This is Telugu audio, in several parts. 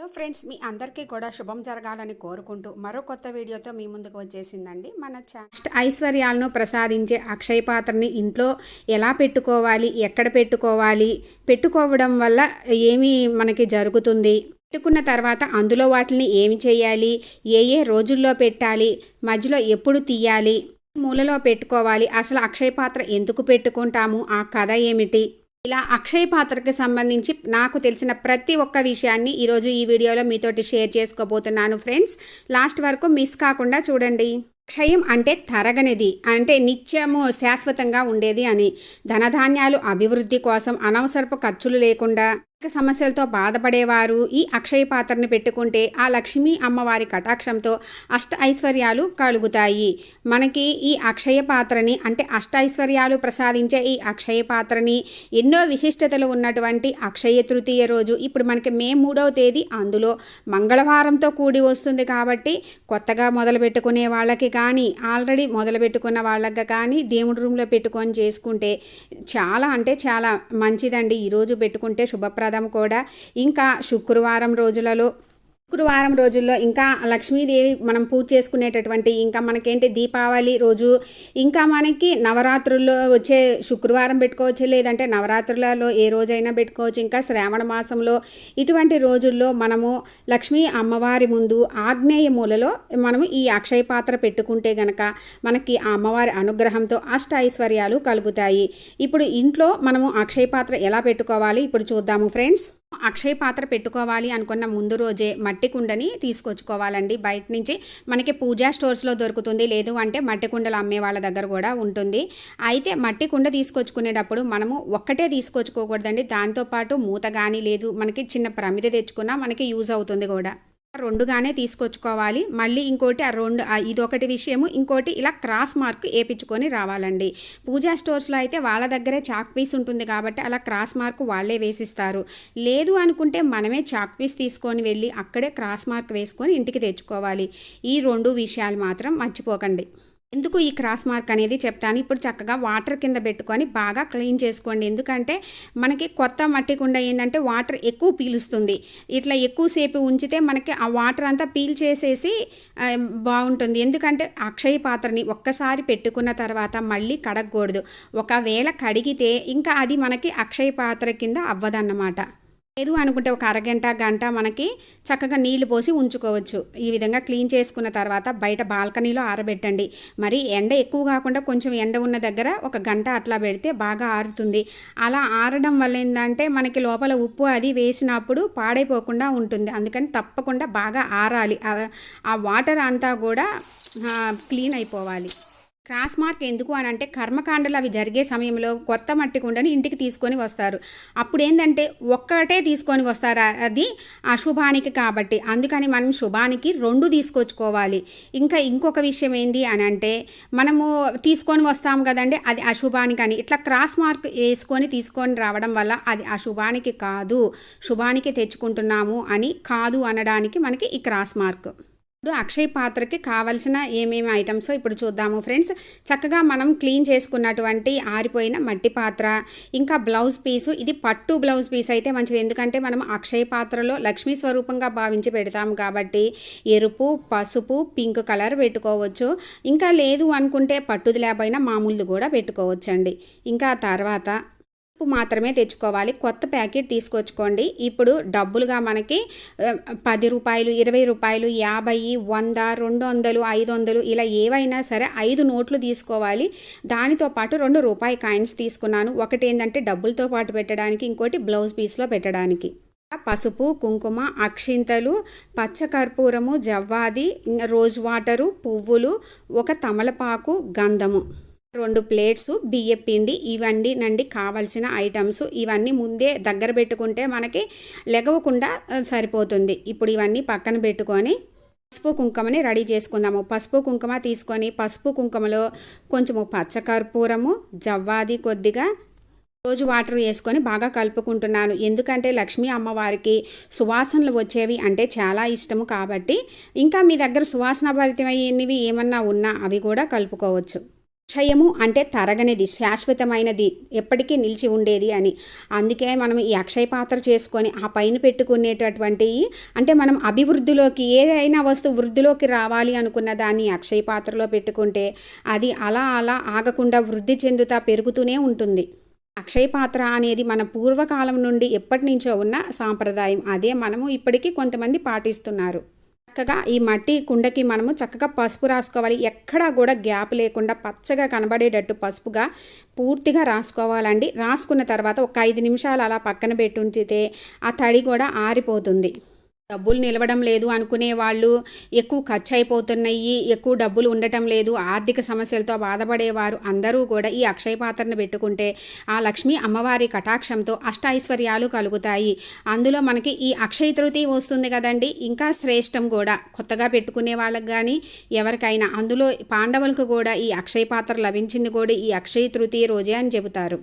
హలో ఫ్రెండ్స్ మీ అందరికీ కూడా శుభం జరగాలని కోరుకుంటూ మరో కొత్త వీడియోతో మీ ముందుకు వచ్చేసిందండి మన చాస్ట్ ఐశ్వర్యాలను ప్రసాదించే అక్షయ పాత్రని ఇంట్లో ఎలా పెట్టుకోవాలి ఎక్కడ పెట్టుకోవాలి పెట్టుకోవడం వల్ల ఏమి మనకి జరుగుతుంది పెట్టుకున్న తర్వాత అందులో వాటిని ఏమి చేయాలి ఏ ఏ రోజుల్లో పెట్టాలి మధ్యలో ఎప్పుడు తీయాలి మూలలో పెట్టుకోవాలి అసలు అక్షయ పాత్ర ఎందుకు పెట్టుకుంటాము ఆ కథ ఏమిటి? ఇలా అక్షయ పాత్రకి సంబంధించి నాకు తెలిసిన ప్రతి ఒక్క విషయాన్ని ఈరోజు ఈ వీడియోలో మీతోటి షేర్ చేసుకోబోతున్నాను ఫ్రెండ్స్. లాస్ట్ వరకు మిస్ కాకుండా చూడండి. క్షయం అంటే తరగనిది అంటే నిత్యము శాశ్వతంగా ఉండేది అని. ధనధాన్యాలు అభివృద్ధి కోసం అనవసరపు ఖర్చులు లేకుండా సమస్యలతో బాధపడేవారు. ఈ అక్షయ పాత్రని పెట్టుకుంటే ఆ లక్ష్మీ అమ్మవారి కటాక్షంతో అష్ట ఐశ్వర్యాలు కలుగుతాయి. మనకి ఈ అక్షయ పాత్రని అంటే అష్ట ఐశ్వర్యాలు ప్రసాదించే ఈ అక్షయ పాత్రని ఎన్నో విశిష్టతలు ఉన్నటువంటి అక్షయ తృతీయ రోజు. ఇప్పుడు మనకి మే మూడవ తేదీ. అందులో మంగళవారంతో కూడి వస్తుంది కాబట్టి కొత్తగా మొదలు పెట్టుకునే వాళ్ళకి కానీ ఆల్రెడీ మొదలు పెట్టుకున్న వాళ్ళకి కానీ దేవుడి రూమ్లో పెట్టుకొని చేసుకుంటే చాలా అంటే చాలా మంచిదండి. ఈరోజు పెట్టుకుంటే శుభప్రదం. కూడా. ఇంకా శుక్రవారం రోజులలో శుక్రవారం రోజుల్లో ఇంకా లక్ష్మీదేవి మనం పూజ చేసుకునేటటువంటి ఇంకా మనకేంటి దీపావళి రోజు ఇంకా మనకి నవరాత్రుల్లో వచ్చే శుక్రవారం పెట్టుకోవచ్చు లేదంటే నవరాత్రులలో ఏ రోజైనా పెట్టుకోవచ్చు. ఇంకా శ్రావణ మాసంలో ఇటువంటి రోజుల్లో మనము లక్ష్మీ అమ్మవారి ముందు ఆగ్నేయ మూలలో మనము ఈ అక్షయ పాత్ర పెట్టుకుంటే గనక మనకి ఆ అమ్మవారి అనుగ్రహంతో అష్ట ఐశ్వర్యాలు కలుగుతాయి. ఇప్పుడు ఇంట్లో మనము అక్షయ పాత్ర ఎలా పెట్టుకోవాలి? ఇప్పుడు చూద్దాము ఫ్రెండ్స్. అక్షయ పాత్ర పెట్టుకోవాలి అనుకున్న ముందు రోజే మట్టి కుండని తీసుకొచ్చుకోవాలండి. బయట నుంచి మనకి పూజా స్టోర్స్లో దొరుకుతుంది. లేదు అంటే మట్టి కుండలు అమ్మే వాళ్ళ దగ్గర కూడా ఉంటుంది. అయితే మట్టి కుండ తీసుకొచ్చుకునేటప్పుడు మనము ఒక్కటే తీసుకొచ్చుకోకూడదండి. దాంతోపాటు మూత కానీ లేదు మనకి చిన్న ప్రమిద తెచ్చుకున్నా మనకి యూజ్ అవుతుంది కూడా. రెండుగానే తీసుకొచ్చుకోవాలి. మళ్ళీ ఇంకోటి ఆ రెండు ఇదొకటి విషయము ఇంకోటి ఇలా క్రాస్ మార్క్ వేపించుకొని రావాలండి. పూజా స్టోర్స్లో అయితే వాళ్ళ దగ్గరే చాక్ పీస్ ఉంటుంది కాబట్టి అలా క్రాస్ మార్క్ వాళ్ళే వేసిస్తారు. లేదు అనుకుంటే మనమే చాక్ పీస్ తీసుకొని వెళ్ళి అక్కడే క్రాస్ మార్క్ వేసుకొని ఇంటికి తెచ్చుకోవాలి. ఈ రెండు విషయాలు మాత్రం మర్చిపోకండి. ఎందుకు ఈ క్రాస్ మార్క్ అనేది చెప్తాను? ఇప్పుడు చక్కగా వాటర్ కింద పెట్టుకొని బాగా క్లీన్ చేసుకోండి. ఎందుకంటే మనకి కొత్త మట్టి కుండ ఏంటంటే వాటర్ ఎక్కువ పీలుస్తుంది. ఇట్లా ఎక్కువసేపు ఉంచితే మనకి ఆ వాటర్ అంతా పీల్ చేసేసి బాగుంటుంది. ఎందుకంటే అక్షయ పాత్రని ఒక్కసారి పెట్టుకున్న తర్వాత మళ్ళీ కడగకూడదు. ఒకవేళ కడిగితే ఇంకా అది మనకి అక్షయ పాత్ర కింద అవ్వదన్నమాట. లేదు అనుకుంటే ఒక అరగంట గంట మనకి చక్కగా నీళ్ళు పోసి ఉంచుకోవచ్చు. ఈ విధంగా క్లీన్ చేసుకున్న తర్వాత బయట బాల్కనీలో ఆరబెట్టండి. మరి ఎండ ఎక్కువ కాకుండా కొంచెం ఎండ ఉన్న దగ్గర ఒక గంట అట్లా పెడితే బాగా ఆరుతుంది. అలా ఆరడం వల్ల ఏంటంటే మనకి లోపల ఉప్పు అది వేసినప్పుడు పాడైపోకుండా ఉంటుంది. అందుకని తప్పకుండా బాగా ఆరాలి. ఆ వాటర్ అంతా కూడా క్లీన్ అయిపోవాలి. క్రాస్ మార్క్ ఎందుకు అని అంటే కర్మకాండలు అవి జరిగే సమయంలో కొత్త మట్టి కుండని ఇంటికి తీసుకొని వస్తారు. అప్పుడు ఏంటంటే ఒక్కటే తీసుకొని వస్తారు అది అశుభానికి కాబట్టి. అందుకని మనం శుభానికి రెండు తీసుకొచ్చుకోవాలి. ఇంకా ఇంకొక విషయం ఏంది అని అంటే మనము తీసుకొని వస్తాము కదండి అది అశుభానికి అని. ఇట్లా క్రాస్ మార్క్ వేసుకొని తీసుకొని రావడం వల్ల అది అశుభానికి కాదు శుభానికి తెచ్చుకుంటున్నాము అని కాదు అనడానికి మనకి ఈ క్రాస్ మార్క్. ఇప్పుడు అక్షయ్ పాత్రకి కావలసిన ఏమేమి ఐటమ్స్ ఇప్పుడు చూద్దాము ఫ్రెండ్స్ చక్కగా మనం క్లీన్ చేసుకున్నటువంటి ఆరిపోయిన మట్టి పాత్ర ఇంకా బ్లౌజ్ పీసు ఇది పట్టు బ్లౌజ్ పీస్ అయితే మంచిది. ఎందుకంటే మనం అక్షయ పాత్రలో లక్ష్మీ స్వరూపంగా భావించి పెడతాము కాబట్టి ఎరుపు పసుపు పింక్ కలర్ పెట్టుకోవచ్చు. ఇంకా లేదు అనుకుంటే పట్టుది లేకపోయినా మామూలుది కూడా పెట్టుకోవచ్చండి. ఇంకా తర్వాత ఉప్పు మాత్రమే తెచ్చుకోవాలి. కొత్త ప్యాకెట్ తీసుకొచ్చుకోండి. ఇప్పుడు డబ్బులుగా మనకి పది రూపాయలు ఇరవై రూపాయలు యాభై వంద రెండు వందలు ఐదు వందలు ఇలా ఏవైనా సరే ఐదు నోట్లు తీసుకోవాలి. దానితో పాటు రెండు రూపాయి కాయిన్స్ తీసుకున్నాను. ఒకటి ఏంటంటే డబ్బులతో పాటు పెట్టడానికి ఇంకోటి బ్లౌజ్ పీస్లో పెట్టడానికి. పసుపు కుంకుమ అక్షింతలు పచ్చకర్పూరము జవ్వాది రోజ్ వాటరు పువ్వులు ఒక తమలపాకు గంధము. రెండు ప్లేట్స్ బియ్య పిండి ఇవన్నీ నండి కావలసిన ఐటమ్స్. ఇవన్నీ ముందే దగ్గర పెట్టుకుంటే మనకి లెగవకుండా సరిపోతుంది. ఇప్పుడు ఇవన్నీ పక్కన పెట్టుకొని పసుపు కుంకుమని రెడీ చేసుకుందాము. పసుపు కుంకుమ తీసుకొని పసుపు కుంకుమలో కొంచెము పచ్చకర్పూరము జవ్వాది కొద్దిగా రోజు వాటర్ వేసుకొని బాగా కలుపుకుంటున్నాను. ఎందుకంటే లక్ష్మీ అమ్మవారికి సువాసనలు వచ్చేవి అంటే చాలా ఇష్టము కాబట్టి ఇంకా మీ దగ్గర సువాసన భరితమైనవి ఏమన్నా ఉన్నా అవి కూడా కలుపుకోవచ్చు. అక్షయము అంటే తరగనిది శాశ్వతమైనది ఎప్పటికీ నిలిచి ఉండేది అని. అందుకే మనం ఈ అక్షయ పాత్ర చేసుకొని ఆ పైన పెట్టుకునేటటువంటి అంటే మనం అభివృద్ధిలోకి ఏదైనా వస్తువు వృద్ధిలోకి రావాలి అనుకున్న దాన్ని అక్షయ పాత్రలో పెట్టుకుంటే అది అలా అలా ఆగకుండా వృద్ధి చెందుతా పెరుగుతూనే ఉంటుంది. అక్షయ పాత్ర అనేది మన పూర్వకాలం నుండి ఎప్పటి నుంచో ఉన్న సాంప్రదాయం. అదే మనము ఇప్పటికీ కొంతమంది పాటిస్తున్నారు. చక్కగా ఈ మట్టి కుండకి మనము చక్కగా పసుపు రాసుకోవాలి. ఎక్కడా కూడా గ్యాప్ లేకుండా పచ్చగా కనబడేటట్టు పసుపుగా పూర్తిగా రాసుకోవాలండి. రాసుకున్న తర్వాత ఒక ఐదు నిమిషాలు అలా పక్కన పెట్టి ఉంచితే ఆ తడి కూడా ఆరిపోతుంది. డబ్బులు నిలవడం లేదు అనుకునే వాళ్ళు ఎక్కువ ఖర్చు అయిపోతున్నాయి ఎక్కువ డబ్బులు ఉండటం లేదు ఆర్థిక సమస్యలతో బాధపడేవారు అందరూ కూడా ఈ అక్షయ పాత్రను పెట్టుకుంటే ఆ లక్ష్మీ అమ్మవారి కటాక్షంతో అష్ట ఐశ్వర్యాలు కలుగుతాయి. అందులో మనకి ఈ అక్షయ తృతీయ వస్తుంది కదండి ఇంకా శ్రేష్టం కూడా కొత్తగా పెట్టుకునే వాళ్ళకి కానీ ఎవరికైనా అందులో పాండవులకు కూడా ఈ అక్షయ పాత్ర లభించింది కూడా ఈ అక్షయ తృతీయ రోజే అని చెబుతారు.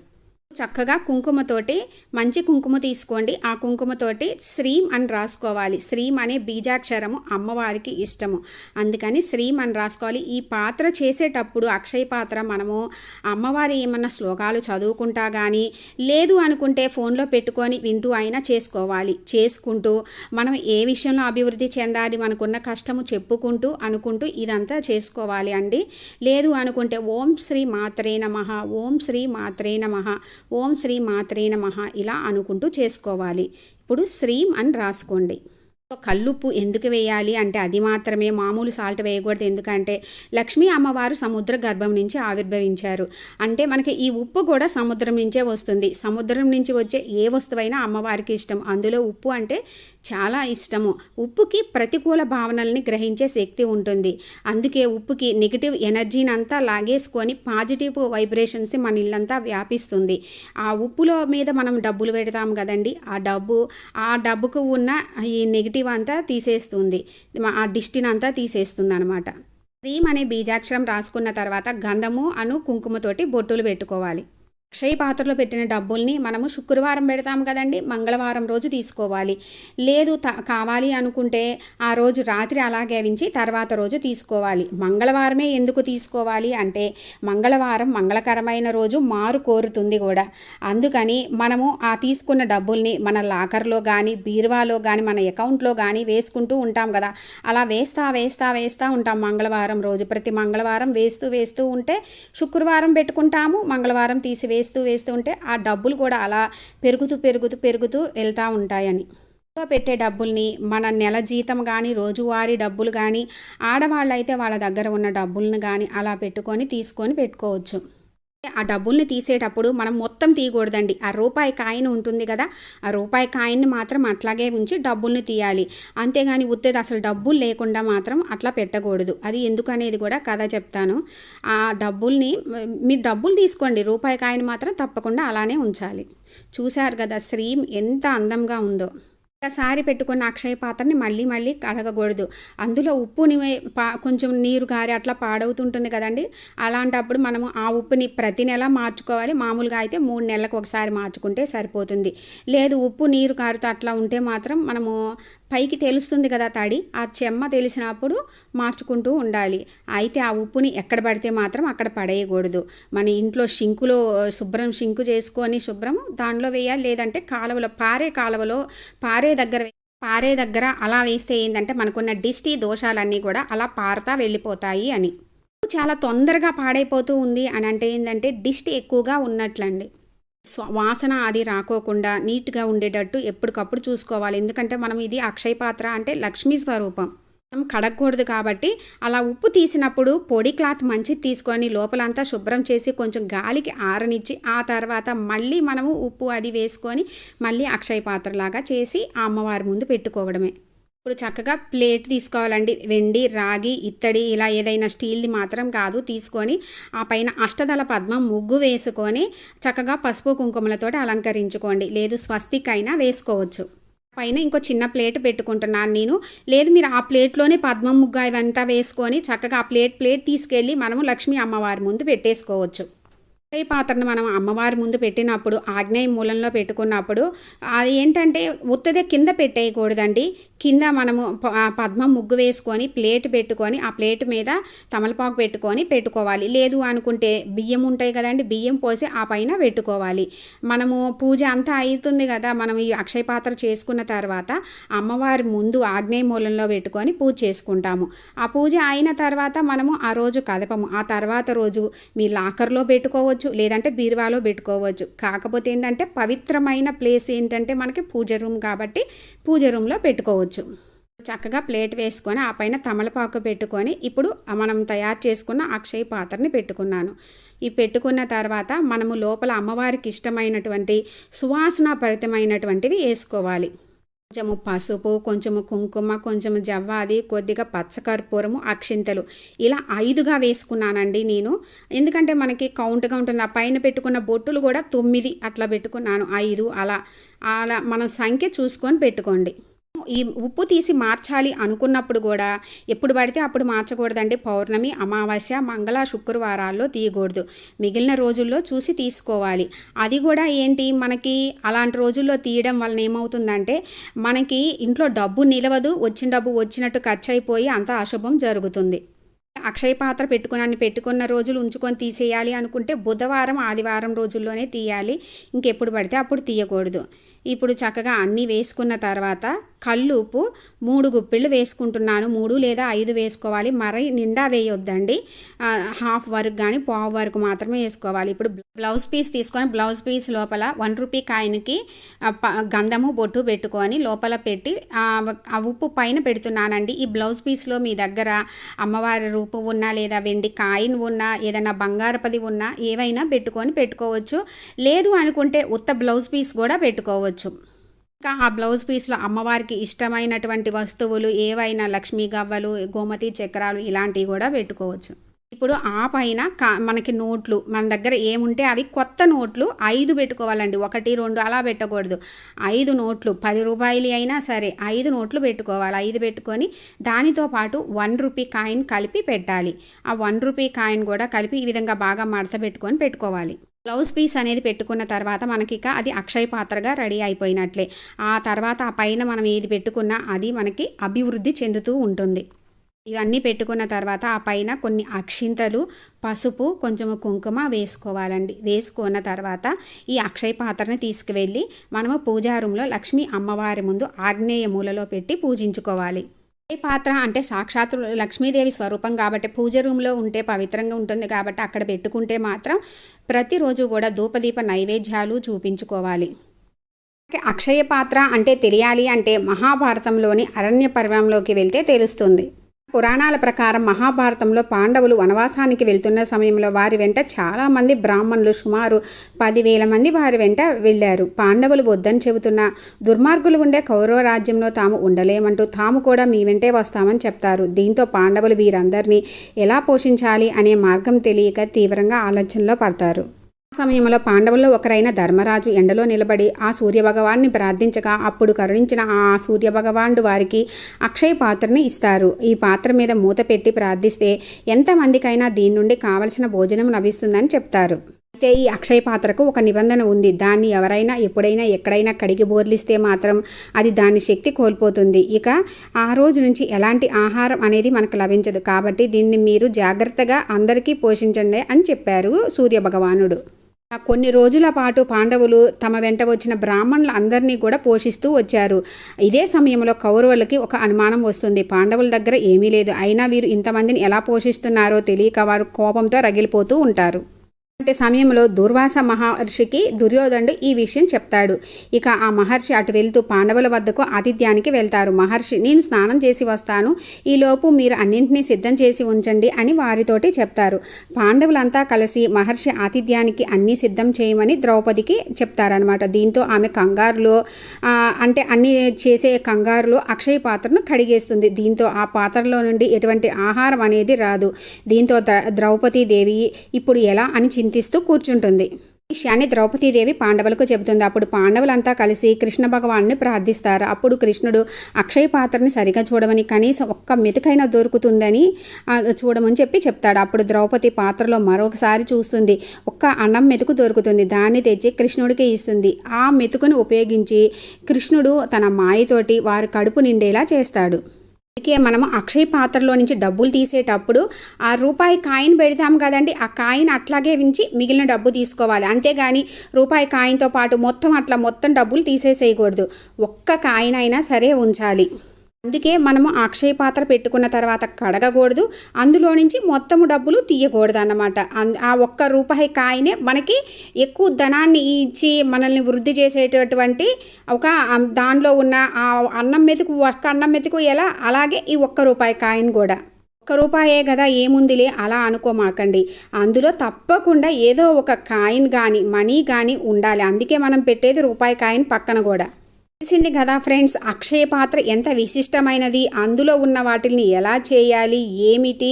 చక్కగా కుంకుమతోటి మంచి కుంకుమ తీసుకోండి. ఆ కుంకుమతోటి శ్రీం అని రాసుకోవాలి. శ్రీం అనే బీజాక్షరము అమ్మవారికి ఇష్టము. అందుకని శ్రీం అని రాసుకోవాలి. ఈ పాత్ర చేసేటప్పుడు అక్షయ పాత్ర మనము అమ్మవారి ఏమన్నా శ్లోకాలు చదువుకుంటా కానీ లేదు అనుకుంటే ఫోన్లో పెట్టుకొని వింటూ అయినా చేసుకోవాలి. చేసుకుంటూ మనం ఏ విషయంలో అభివృద్ధి చెందాలి మనకున్న కష్టము చెప్పుకుంటూ అనుకుంటూ ఇదంతా చేసుకోవాలి అండి. లేదు అనుకుంటే ఓం శ్రీ మాత్రే నమ ఓం శ్రీ మాత్రే నమ ఓం శ్రీ మాత్రే నమ ఇలా అనుకుంటూ చేసుకోవాలి. ఇప్పుడు శ్రీం అని రాసుకోండి. కల్లుప్పు ఎందుకు వేయాలి అంటే అది మాత్రమే. మామూలు సాల్ట్ వేయకూడదు ఎందుకంటే లక్ష్మీ అమ్మవారు సముద్ర గర్భం నుంచి ఆవిర్భవించారు. అంటే మనకి ఈ ఉప్పు కూడా సముద్రం నుంచే వస్తుంది. సముద్రం నుంచి వచ్చే ఏ వస్తువైనా అమ్మవారికి ఇష్టం. అందులో ఉప్పు అంటే చాలా ఇష్టము. ఉప్పుకి ప్రతికూల భావనల్ని గ్రహించే శక్తి ఉంటుంది. అందుకే ఉప్పుకి నెగిటివ్ ఎనర్జీని అంతా లాగేసుకొని పాజిటివ్ వైబ్రేషన్స్ మన ఇల్లంతా వ్యాపిస్తుంది. ఆ ఉప్పులో మీద మనం డబ్బులు పెడతాం కదండి. ఆ డబ్బు ఆ డబ్బుకు ఉన్న ఈ నెగిటివ్ అంతా తీసేస్తుంది. ఆ డిస్టిన్ అంతా తీసేస్తుంది అనమాట క్రీమ్ అనే బీజాక్షరం రాసుకున్న తర్వాత గంధము అను కుంకుమతోటి బొట్టులు పెట్టుకోవాలి. అక్షయ పాత్రలో పెట్టిన డబ్బుల్ని మనము శుక్రవారం పెడతాం కదండి. మంగళవారం రోజు తీసుకోవాలి. లేదు త కావాలి అనుకుంటే ఆ రోజు రాత్రి అలాగే ఉంచి తర్వాత రోజు తీసుకోవాలి. మంగళవారమే ఎందుకు తీసుకోవాలి అంటే మంగళవారం మంగళకరమైన రోజు మారు కోరుతుంది కూడా. అందుకని మనము ఆ తీసుకున్న డబ్బుల్ని మన లాకర్లో కానీ బీరువాలో కానీ మన అకౌంట్లో కానీ వేసుకుంటూ ఉంటాం కదా. అలా వేస్తా వేస్తా వేస్తా ఉంటాం మంగళవారం రోజు. ప్రతి మంగళవారం వేస్తూ వేస్తూ ఉంటే శుక్రవారం పెట్టుకుంటాము మంగళవారం తీసి వేస్తూ వేస్తూ ఉంటే ఆ డబ్బులు కూడా అలా పెరుగుతూ పెరుగుతూ పెరుగుతూ వెళ్తూ ఉంటాయని. పెట్టే డబ్బుల్ని మన నెల జీతం కానీ రోజువారీ డబ్బులు కానీ ఆడవాళ్ళైతే వాళ్ళ దగ్గర ఉన్న డబ్బులను కానీ అలా పెట్టుకొని తీసుకొని పెట్టుకోవచ్చు. ఆ డబ్బుల్ని తీసేటప్పుడు మనం మొత్తం తీయకూడదండి. ఆ రూపాయి కాయిన్ ఉంటుంది కదా ఆ రూపాయి కాయిన్ని మాత్రం అట్లాగే ఉంచి డబ్బుల్ని తీయాలి. అంతేగాని ఉత్తేది అసలు డబ్బులు లేకుండా మాత్రం అట్లా పెట్టకూడదు. అది ఎందుకనేది కూడా కథ చెప్తాను. ఆ డబ్బుల్ని మీరు డబ్బులు తీసుకోండి రూపాయి కాయిన్ మాత్రం తప్పకుండా అలానే ఉంచాలి. చూశారు కదా స్త్రీ ఎంత అందంగా ఉందో. ఒకసారి పెట్టుకున్న అక్షయ పాత్రని మళ్ళీ మళ్ళీ కడగకూడదు. అందులో ఉప్పుని పా కొంచెం నీరు గారి అట్లా పాడవుతుంటుంది కదండి. అలాంటప్పుడు మనము ఆ ఉప్పుని ప్రతి నెల మార్చుకోవాలి. మామూలుగా అయితే మూడు నెలలకు ఒకసారి మార్చుకుంటే సరిపోతుంది. లేదు ఉప్పు నీరు కారుతో అట్లా ఉంటే మాత్రం మనము పైకి తెలుస్తుంది కదా తడి. ఆ చెమ్మ తెలిసినప్పుడు మార్చుకుంటూ ఉండాలి. అయితే ఆ ఉప్పుని ఎక్కడ పడితే మాత్రం అక్కడ పడేయకూడదు. మన ఇంట్లో షింకులో శుభ్రం షింకు చేసుకొని శుభ్రం దానిలో వేయాలి. లేదంటే కాలువలో పారే కాలువలో పారే దగ్గర పారే దగ్గర అలా వేస్తే ఏంటంటే మనకున్న డిస్టి దోషాలన్నీ కూడా అలా పారతా వెళ్ళిపోతాయి అని. చాలా తొందరగా పాడైపోతూ ఉంది అని అంటే ఏంటంటే డిష్టి ఎక్కువగా ఉన్నట్లండి. వాసన అది రాకోకుండా నీట్గా ఉండేటట్టు ఎప్పటికప్పుడు చూసుకోవాలి. ఎందుకంటే మనం ఇది అక్షయ పాత్ర అంటే లక్ష్మీ స్వరూపం. మనం కడగకూడదు కాబట్టి అలా ఉప్పు తీసినప్పుడు పొడి క్లాత్ మంచిది తీసుకొని లోపలంతా శుభ్రం చేసి కొంచెం గాలికి ఆరనిచ్చి ఆ తర్వాత మళ్ళీ మనము ఉప్పు అది వేసుకొని మళ్ళీ అక్షయ పాత్రలాగా చేసి ఆ అమ్మవారి ముందు పెట్టుకోవడమే. ఇప్పుడు చక్కగా ప్లేట్ తీసుకోవాలండి. వెండి రాగి ఇత్తడి ఇలా ఏదైనా స్టీల్ది మాత్రం కాదు తీసుకొని ఆ పైన అష్టదళ పద్మం ముగ్గు వేసుకొని చక్కగా పసుపు కుంకుమలతోటి అలంకరించుకోండి. లేదు స్వస్తిక్ అయినా వేసుకోవచ్చు. పైన ఇంకో చిన్న ప్లేట్ పెట్టుకుంటున్నాను నేను. లేదు మీరు ఆ ప్లేట్లోనే పద్మం ముగ్గు ఇవంతా వేసుకొని చక్కగా ఆ ప్లేట్ ప్లేట్ తీసుకెళ్ళి మనము లక్ష్మీ అమ్మవారి ముందు పెట్టేసుకోవచ్చు. ఈ పాత్రను మనం అమ్మవారి ముందు పెట్టినప్పుడు ఆగ్నేయ మూలంలో పెట్టుకున్నప్పుడు అది ఏంటంటే ఉత్తదే కింద పెట్టేయకూడదండి. కింద మనము ప- పద్మం ముగ్గు వేసుకొని ప్లేట్ పెట్టుకొని ఆ ప్లేట్ మీద తమలపాకు పెట్టుకొని పెట్టుకోవాలి. లేదు అనుకుంటే బియ్యం ఉంటాయి కదండి బియ్యం పోసి ఆ పైన పెట్టుకోవాలి. మనము పూజ అంతా అవుతుంది కదా మనం ఈ అక్షయ పాత్ర చేసుకున్న తర్వాత అమ్మవారి ముందు ఆగ్నేయ మూలంలో పెట్టుకొని పూజ చేసుకుంటాము. ఆ పూజ అయిన తర్వాత మనము ఆ రోజు కదపము. ఆ తర్వాత రోజు మీ లాకర్లో పెట్టుకోవచ్చు లేదంటే బీరువాలో పెట్టుకోవచ్చు. కాకపోతే ఏంటంటే పవిత్రమైన ప్లేస్ ఏంటంటే మనకి పూజ రూమ్ కాబట్టి పూజ రూమ్లో పెట్టుకోవచ్చు. చక్కగా ప్లేట్ వేసుకొని ఆ పైన తమలపాకు పెట్టుకొని ఇప్పుడు మనం తయారు చేసుకున్న అక్షయ పాత్రని పెట్టుకున్నాను. ఈ పెట్టుకున్న తర్వాత మనము లోపల అమ్మవారికి ఇష్టమైనటువంటి సువాసనభరితమైనటువంటివి వేసుకోవాలి. కొంచెము పసుపు కొంచెము కుంకుమ కొంచెము జవ్వాది కొద్దిగా పచ్చకర్పూరము అక్షింతలు. ఇలా ఐదుగా వేసుకున్నానండి నేను. ఎందుకంటే మనకి కౌంట్గా ఉంటుంది. ఆ పైన పెట్టుకున్న బొట్టులు కూడా తొమ్మిది అట్లా పెట్టుకున్నాను. ఐదు అలా అలా మనం సంఖ్య చూసుకొని పెట్టుకోండి. ఈ ఉప్పు తీసి మార్చాలి అనుకున్నప్పుడు కూడా ఎప్పుడు పడితే అప్పుడు మార్చకూడదండి. పౌర్ణమి అమావాస్య మంగళ శుక్రవారాల్లో తీయకూడదు. మిగిలిన రోజుల్లో చూసి తీసుకోవాలి. అది కూడా ఏంటి? మనకి అలాంటి రోజుల్లో తీయడం వలన ఏమవుతుందంటే మనకి ఇంట్లో డబ్బు నిలవదు వచ్చిన డబ్బు వచ్చినట్టు ఖర్చు అయిపోయి అంత అశుభం జరుగుతుంది. అక్షయ పాత్ర పెట్టుకున్నాను పెట్టుకున్న రోజులు ఉంచుకొని తీసేయాలి అనుకుంటే బుధవారం ఆదివారం రోజుల్లోనే తీయాలి. ఇంకెప్పుడు పడితే అప్పుడు తీయకూడదు. ఇప్పుడు చక్కగా అన్నీ వేసుకున్న తర్వాత కళ్ళు ఉప్పు మూడు గుప్పిళ్ళు వేసుకుంటున్నాను. మూడు లేదా ఐదు వేసుకోవాలి. మరీ నిండా వేయొద్దండి. హాఫ్ వరకు కానీ పావు వరకు మాత్రమే వేసుకోవాలి. ఇప్పుడు బ్లౌజ్ పీస్ తీసుకొని బ్లౌజ్ పీస్ లోపల వన్ రూపీ కాయిన్కి గంధము బొట్టు పెట్టుకొని లోపల పెట్టి ఆ ఉప్పు పైన పెడుతున్నానండి. ఈ బ్లౌజ్ పీస్లో మీ దగ్గర అమ్మవారి రూపు ఉన్నా లేదా వెండి కాయిన్ ఉన్నా ఏదైనా బంగారపది ఉన్నా ఏవైనా పెట్టుకొని పెట్టుకోవచ్చు. లేదు అనుకుంటే ఉత్త బ్లౌజ్ పీస్ కూడా పెట్టుకోవచ్చు. ఇంకా ఆ బ్లౌజ్ పీస్లో అమ్మవారికి ఇష్టమైనటువంటి వస్తువులు ఏవైనా లక్ష్మీ గవ్వలు గోమతి చక్రాలు ఇలాంటివి కూడా పెట్టుకోవచ్చు. ఇప్పుడు ఆ పైన కా మనకి నోట్లు మన దగ్గర ఏముంటే అవి కొత్త నోట్లు ఐదు పెట్టుకోవాలండి. ఒకటి రెండు అలా పెట్టకూడదు. ఐదు నోట్లు పది రూపాయలు అయినా సరే ఐదు నోట్లు పెట్టుకోవాలి. ఐదు పెట్టుకొని దానితో పాటు వన్ రూపీ కాయిన్ కలిపి పెట్టాలి. ఆ వన్ రూపీ కాయిన్ కూడా కలిపి ఈ విధంగా బాగా మడత పెట్టుకొని పెట్టుకోవాలి. బ్లౌజ్ పీస్ అనేది పెట్టుకున్న తర్వాత మనకి ఇక అది అక్షయ పాత్రగా రెడీ అయిపోయినట్లే. ఆ తర్వాత ఆ పైన మనం ఏది పెట్టుకున్నా అది మనకి అభివృద్ధి చెందుతూ ఉంటుంది. ఇవన్నీ పెట్టుకున్న తర్వాత ఆ పైన కొన్ని అక్షింతలు పసుపు కొంచెము కుంకుమ వేసుకోవాలండి. వేసుకున్న తర్వాత ఈ అక్షయ పాత్రని తీసుకువెళ్ళి మనము పూజా రూమ్లో లక్ష్మీ అమ్మవారి ముందు ఆగ్నేయ మూలలో పెట్టి పూజించుకోవాలి. పాత్ర? అంటే సాక్షాత్ లక్ష్మీదేవి స్వరూపం కాబట్టి పూజ రూమ్లో ఉంటే పవిత్రంగా ఉంటుంది కాబట్టి అక్కడ పెట్టుకుంటే మాత్రం ప్రతిరోజు కూడా ధూపదీప నైవేద్యాలు చూపించుకోవాలి. అక్షయ పాత్ర అంటే తెలియాలి అంటే మహాభారతంలోని అరణ్య పర్వంలోకి వెళ్తే తెలుస్తుంది. పురాణాల ప్రకారం మహాభారతంలో పాండవులు వనవాసానికి వెళ్తున్న సమయంలో వారి వెంట చాలామంది బ్రాహ్మణులు సుమారు పదివేల మంది వారి వెంట వెళ్ళారు. పాండవులు వద్దని చెబుతున్న దుర్మార్గులు ఉండే కౌరవ రాజ్యంలో తాము ఉండలేమంటూ తాము కూడా మీ వెంటే వస్తామని చెప్తారు. దీంతో పాండవులు వీరందరినీ ఎలా పోషించాలి అనే మార్గం తెలియక తీవ్రంగా ఆలోచనలో పడతారు. సమయంలో పాండవుల్లో ఒకరైన ధర్మరాజు ఎండలో నిలబడి ఆ సూర్యభగవాన్ని ప్రార్థించగా అప్పుడు కరుణించిన ఆ సూర్యభగవానుడు వారికి అక్షయ పాత్రని ఇస్తారు. ఈ పాత్ర మీద మూత పెట్టి ప్రార్థిస్తే ఎంతమందికైనా దీని నుండి కావలసిన భోజనం లభిస్తుందని చెప్తారు. అయితే ఈ అక్షయ పాత్రకు ఒక నిబంధన ఉంది. దాన్ని ఎవరైనా ఎప్పుడైనా ఎక్కడైనా కడిగి బోర్లిస్తే మాత్రం అది దాని శక్తి కోల్పోతుంది. ఇక ఆ రోజు నుంచి ఎలాంటి ఆహారం అనేది మనకు లభించదు. కాబట్టి దీన్ని మీరు జాగ్రత్తగా అందరికీ పోషించండి అని చెప్పారు సూర్యభగవానుడు. కొన్ని రోజుల పాటు పాండవులు తమ వెంట వచ్చిన బ్రాహ్మణుల అందరినీ కూడా పోషిస్తూ వచ్చారు. ఇదే సమయంలో కౌరవులకి ఒక అనుమానం వస్తుంది. పాండవుల దగ్గర ఏమీ లేదు. అయినా వీరు ఇంతమందిని ఎలా పోషిస్తున్నారో తెలియక వారు కోపంతో రగిలిపోతూ ఉంటారు. సమయంలో దుర్వాస మహర్షికి దుర్యోధనుడు ఈ విషయం చెప్తాడు. ఇక ఆ మహర్షి అటు వెళ్తూ పాండవుల వద్దకు ఆతిథ్యానికి వెళ్తారు. మహర్షి నేను స్నానం చేసి వస్తాను. ఈలోపు మీరు అన్నింటినీ సిద్ధం చేసి ఉంచండి అని వారితోటి చెప్తారు. పాండవులంతా కలిసి మహర్షి ఆతిథ్యానికి అన్నీ సిద్ధం చేయమని ద్రౌపదికి చెప్తారనమాట దీంతో ఆమె కంగారులో అంటే అన్ని చేసే కంగారులో అక్షయ పాత్రను కడిగేస్తుంది. దీంతో ఆ పాత్రలో నుండి ఎటువంటి ఆహారం అనేది రాదు. దీంతో ద్రౌపదీ దేవి ఇప్పుడు ఎలా? అని చింతిస్తూ కూర్చుంటుంది. విషయాన్ని ద్రౌపదీదేవి పాండవులకు చెబుతుంది. అప్పుడు పాండవులంతా కలిసి కృష్ణ భగవాన్ని ప్రార్థిస్తారు. అప్పుడు కృష్ణుడు అక్షయ పాత్రని సరిగా చూడమని కనీసం ఒక్క మెతుకైనా దొరుకుతుందని చూడమని చెప్పి చెప్తాడు. అప్పుడు ద్రౌపది పాత్రలో మరొకసారి చూస్తుంది. ఒక్క అన్నం మెతుకు దొరుకుతుంది. దాన్ని తెచ్చి కృష్ణుడికి ఇస్తుంది. ఆ మెతుకును ఉపయోగించి కృష్ణుడు తన మాయతోటి వారి కడుపు నిండేలా చేస్తాడు. అందుకే మనం అక్షయ పాత్రలో నుంచి డబ్బులు తీసేటప్పుడు ఆ రూపాయి కాయిన్ పెడతాం కదండి ఆ కాయిన్ అట్లాగే ఉంచి మిగిలిన డబ్బు తీసుకోవాలి. అంతేగాని రూపాయి కాయిన్తో పాటు మొత్తం అట్లా మొత్తం డబ్బులు తీసేసేయకూడదు. ఒక్క కాయిన్ అయినా సరే ఉంచాలి. అందుకే మనము అక్షయ పాత్ర పెట్టుకున్న తర్వాత కడగకూడదు. అందులో నుంచి మొత్తము డబ్బులు తీయకూడదు అన్నమాట. అన్- ఆ ఒక్క రూపాయి కాయనే మనకి ఎక్కువ ధనాన్ని ఇచ్చి మనల్ని వృద్ధి చేసేటటువంటి ఒక దానిలో ఉన్న ఆ అన్నం మెతుకు ఒక్క అన్నం మెతుకు ఎలా? అలాగే ఈ ఒక్క రూపాయి కాయిన్ కూడా. ఒక్క రూపాయే కదా ఏముందిలే? అలా అనుకోమాకండి. అందులో తప్పకుండా ఏదో ఒక కాయిన్ కానీ మనీ కానీ ఉండాలి. అందుకే మనం పెట్టేది రూపాయి కాయిన్ పక్కన కూడా. తెలిసింది కదా ఫ్రెండ్స్ అక్షయ పాత్ర ఎంత విశిష్టమైనది అందులో ఉన్న వాటిని ఎలా చేయాలి ఏమిటి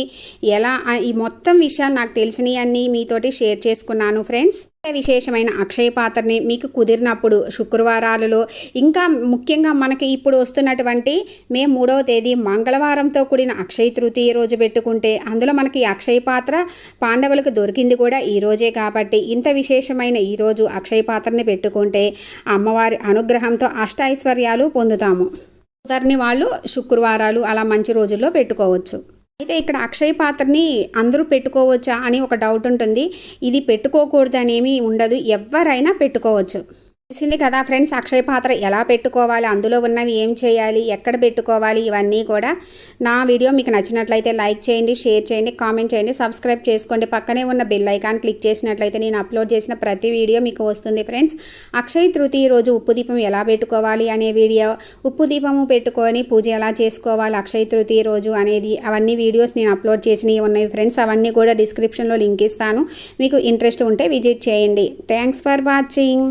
ఎలా ఈ మొత్తం విషయాలు నాకు తెలిసినవి అన్నీ మీతోటి షేర్ చేసుకున్నాను ఫ్రెండ్స్. విశేషమైన అక్షయ పాత్రని మీకు కుదిరినప్పుడు శుక్రవారాలలో ఇంకా ముఖ్యంగా మనకి ఇప్పుడు వస్తున్నటువంటి మే మూడవ తేదీ మంగళవారంతో కూడిన అక్షయ తృతీయ రోజు పెట్టుకుంటే అందులో మనకి అక్షయ పాత్ర పాండవులకు దొరికింది కూడా ఈ రోజే కాబట్టి ఇంత విశేషమైన ఈ రోజు అక్షయ పాత్రని పెట్టుకుంటే అమ్మవారి అనుగ్రహంతో అష్ట ఐశ్వర్యాలు పొందుతాము. కుదరని వాళ్ళు శుక్రవారాలు అలా మంచి రోజుల్లో పెట్టుకోవచ్చు. అయితే ఇక్కడ అక్షయ పాత్రని అందరూ పెట్టుకోవచ్చా అని ఒక డౌట్ ఉంటుంది. ఇది పెట్టుకోకూడదు అనేమి ఉండదు. ఎవరైనా పెట్టుకోవచ్చు. తెలిసింది కదా ఫ్రెండ్స్ అక్షయ పాత్ర ఎలా పెట్టుకోవాలి అందులో ఉన్నవి ఏం చేయాలి ఎక్కడ పెట్టుకోవాలి ఇవన్నీ కూడా. నా వీడియో మీకు నచ్చినట్లయితే లైక్ చేయండి షేర్ చేయండి కామెంట్ చేయండి సబ్స్క్రైబ్ చేసుకోండి. పక్కనే ఉన్న బెల్ ఐకాన్ క్లిక్ చేసినట్లయితే నేను అప్లోడ్ చేసిన ప్రతి వీడియో మీకు వస్తుంది ఫ్రెండ్స్. అక్షయ తృతీయ రోజు ఉప్పు దీపం ఎలా పెట్టుకోవాలి అనే వీడియో ఉప్పు దీపము పెట్టుకొని పూజ ఎలా చేసుకోవాలి అక్షయ తృతీయ రోజు అనేది అవన్నీ వీడియోస్ నేను అప్లోడ్ చేసినవి ఉన్నాయి ఫ్రెండ్స్. అవన్నీ కూడా డిస్క్రిప్షన్లో లింక్ ఇస్తాను. మీకు ఇంట్రెస్ట్ ఉంటే విజిట్ చేయండి. Thanks for watching.